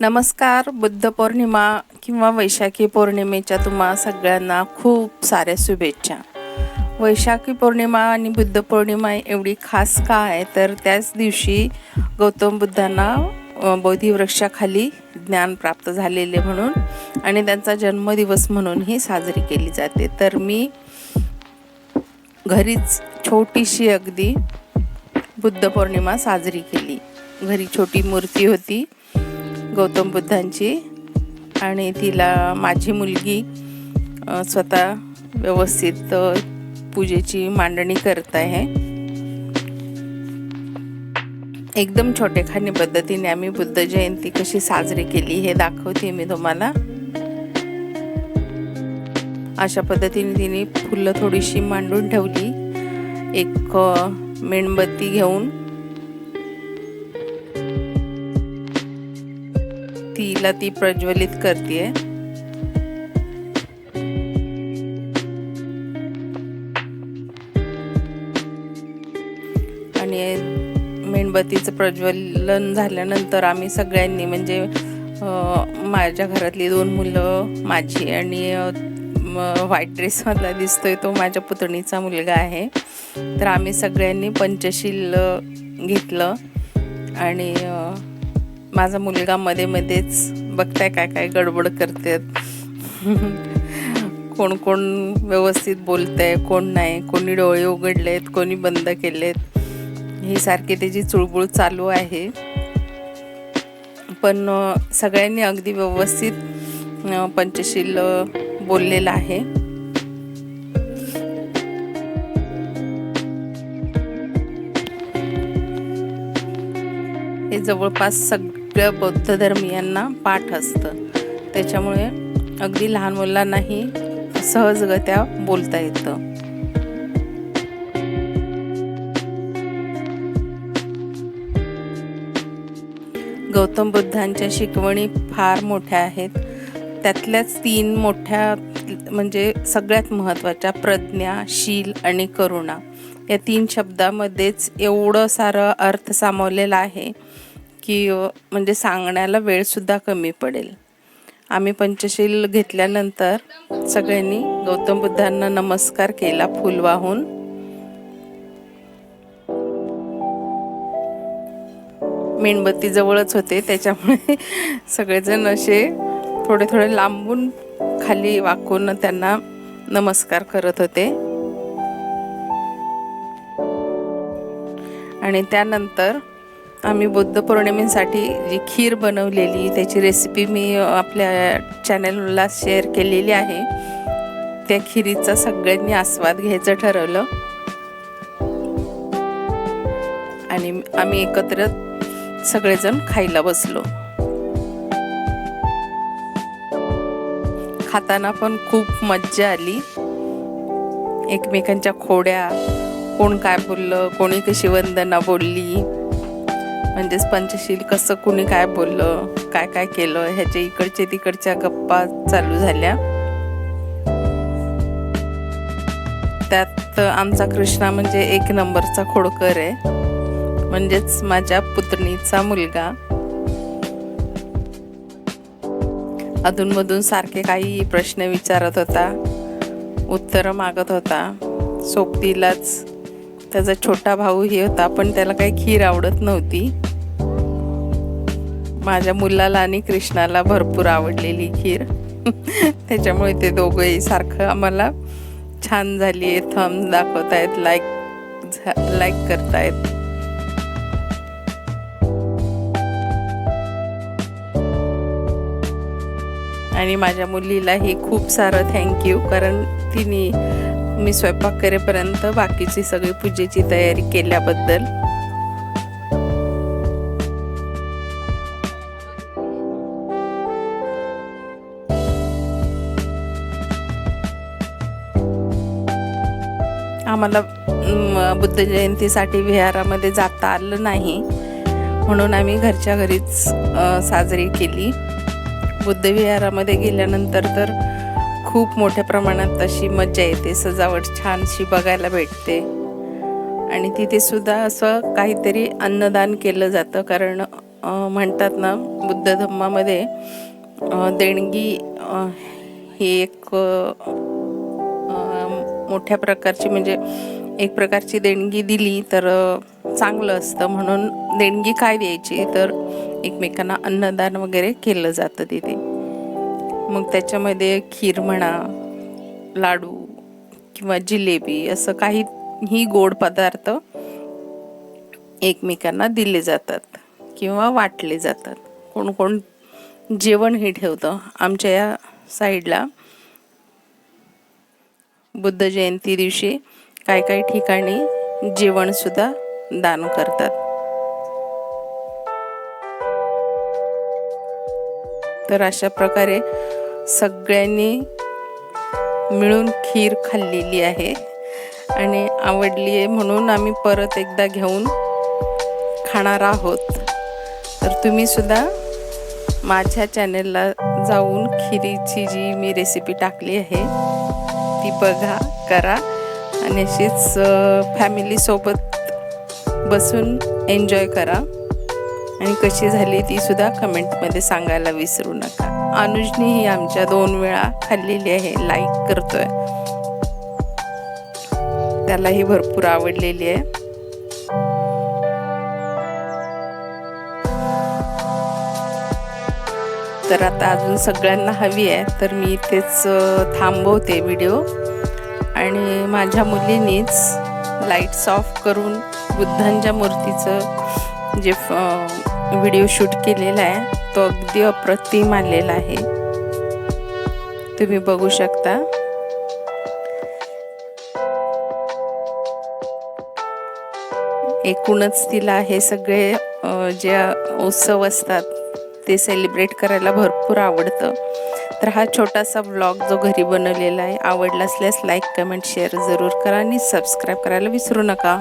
नमस्कार बुद्ध पौर्णिमा किंवा वैशाखी पौर्णिमेच्या तुम्हा सगळ्यांना खूप साऱ्या शुभेच्छा. वैशाखी पौर्णिमा आणि बुद्ध पौर्णिमा एवढी खास का आहे तर त्याच दिवशी गौतम बुद्धांना बोधिवृक्षाखाली ज्ञान प्राप्त झालेले म्हणून आणि त्यांचा जन्मदिवस म्हणूनही साजरी केली जाते. तर मी घरीच छोटीशी अगदी बुद्ध पौर्णिमा साजरी केली. घरी छोटी मूर्ती होती. गौतम बुद्धांची आणि तिला माझी मुलगी स्वतः व्यवस्थित पूजेची मांडणी करत आहे. एकदम छोटेखानी पद्धतीने आम्ही बुद्ध जयंती कशी साजरी केली हे दाखवते मी तुम्हाला. अशा पद्धतीने तिने फुलं थोडीशी मांडून ठेवली. एक मेणबत्ती घेऊन तिला ती प्रज्वलित करते आणि मेणबत्तीचं प्रज्वलन झाल्यानंतर आम्ही सगळ्यांनी म्हणजे माझ्या घरातली दोन मुलं माझी आणि व्हाईट ड्रेसमधला दिसतोय तो माझ्या पुतणीचा मुलगा आहे. तर आम्ही सगळ्यांनी पंचशील घेतलं आणि माझा मुलगा मध्ये मध्येच बघताय काय काय गडबड करतात कोण कोण व्यवस्थित बोलतंय कोण नाही कोणी डोळे उघडलेत कोणी बंद केलेत. ही सारखी त्याची चुळबुळ चालू आहे. पण सगळ्यांनी अगदी व्यवस्थित पंचशील बोललेलं आहे. हे जवळपास सग सगळ्या बौद्ध धर्मियांना पाठ असतं. त्याच्यामुळे अगदी लहान मुलांनाही सहजगत्या बोलता येतं. गौतम बुद्धांच्या शिकवणी फार मोठ्या आहेत. त्यातल्याच तीन मोठ्या म्हणजे सगळ्यात महत्त्वाच्या प्रज्ञा शील आणि करुणा. या तीन शब्दामध्येच एवढं सारं अर्थ सामावलेला आहे की म्हणजे सांगण्याला वेळसुद्धा कमी पडेल. आम्ही पंचशील घेतल्यानंतर सगळ्यांनी गौतम बुद्धांना नमस्कार केला फुल वाहून मेणबत्ती जवळच होते त्याच्यामुळे सगळेजण असे थोडे थोडे लांबून खाली वाकून त्यांना नमस्कार करत होते. आणि त्यानंतर आम्ही बुद्ध पौर्णिमेसाठी जी खीर बनवलेली त्याची रेसिपी मी आपल्या चॅनलला शेअर केलेली आहे. त्या खिरीचा सगळ्यांनी आस्वाद घ्यायचं ठरवलं. आणि आम्ही एकत्र सगळेजण खायला बसलो. खाताना पण खूप मज्जा आली. एकमेकांच्या खोड्या कोण काय बोललं कोणी कशी वंदना बोलली. म्हणजेच पंचशील कसं कुणी काय बोललं काय काय केलं ह्याच्या इकडचे तिकडच्या गप्पा चालू झाल्या. त्यात आमचा कृष्णा म्हणजे एक नंबरचा खोडकर आहे. म्हणजेच माझ्या पुतणीचा मुलगा. अधूनमधून सारखे काही प्रश्न विचारत होता. उत्तरं मागत होता. सोबतीलाच त्याचा छोटा भाऊही होता पण त्याला काही खीर आवडत नव्हती. माझ्या मुलाला आणि कृष्णाला भरपूर आवडलेली खीर. त्याच्यामुळे ते दोघंही सारखं आम्हाला छान झाली आहे थम दाखवतायत लाईक लाईक करतायत. आणि माझ्या मुलीलाही खूप सारं थँक्यू कारण तिने मी स्वयंपाक करेपर्यंत बाकीची सगळी पूजेची तयारी केल्याबद्दल आम्हाला बुद्ध जयंतीसाठी विहारामध्ये जाता आलं नाही. म्हणून आम्ही घरच्या घरीच साजरी केली. बुद्ध विहारामध्ये गेल्यानंतर तर खूप मोठ्या प्रमाणात अशी मजा येते सजावट छानशी बघायला भेटते. आणि तिथे सुद्धा असं काहीतरी अन्नदान केलं जातं कारण म्हणतात ना बुद्ध धम्मामध्ये देणगी ही एक मोठ्या प्रकारची म्हणजे एक प्रकारची देणगी दिली तर चांगलं असतं. म्हणून देणगी काय द्यायची? तर एकमेकांना अन्नदान वगैरे केलं जातं तिथे. मग त्याच्यामध्ये खीर म्हणा लाडू किंवा जिलेबी असं काहीही गोड पदार्थ एकमेकांना दिले जातात किंवा वाटले जातात. कोण कोण जेवणही ठेवतं. आमच्या या साईडला बुद्ध जयंती दिवशी काही काही ठिकाणी जेवणसुद्धा दान करतात. तर अशा प्रकारे सगळ्यांनी मिळून खीर खाल्लेली आहे आणि आवडली आहे म्हणून आम्ही परत एकदा घेऊन खाणार आहोत. तर तुम्ही सुद्धा माझ्या चॅनेलला जाऊन खिरीची जी मी रेसिपी टाकली आहे ती बघा करा. आणि अशीच फॅमिलीसोबत बसून एन्जॉय करा. आणि कशी झाली ती सुद्धा कमेंटमध्ये सांगायला विसरू नका. अनुजनीही आमच्या दोन वेळा खाल्लेली आहे. लाईक करतोय. त्यालाही भरपूर आवडलेली आहे. तर आता अजून सगळ्यांना हवी आहे तर मी इथेच थांबवते व्हिडिओ. आणि माझ्या मुलीनीच लाईट्स ऑफ करून बुद्धांच्या मूर्तीचं जे व्हिडिओ शूट केलेला आहे तो अगदी अप्रतिम आलेला आहे. तुम्ही बघू शकता. एकूणच तिला हे सगळे जे उत्सव असतात ते सेलिब्रेट करायला भरपूर आवडतं. तर हा छोटासा ब्लॉग जो घरी बनवलेला आहे आवडला असल्यास लाईक कमेंट शेअर जरूर करा आणि सबस्क्राईब करायला विसरू नका.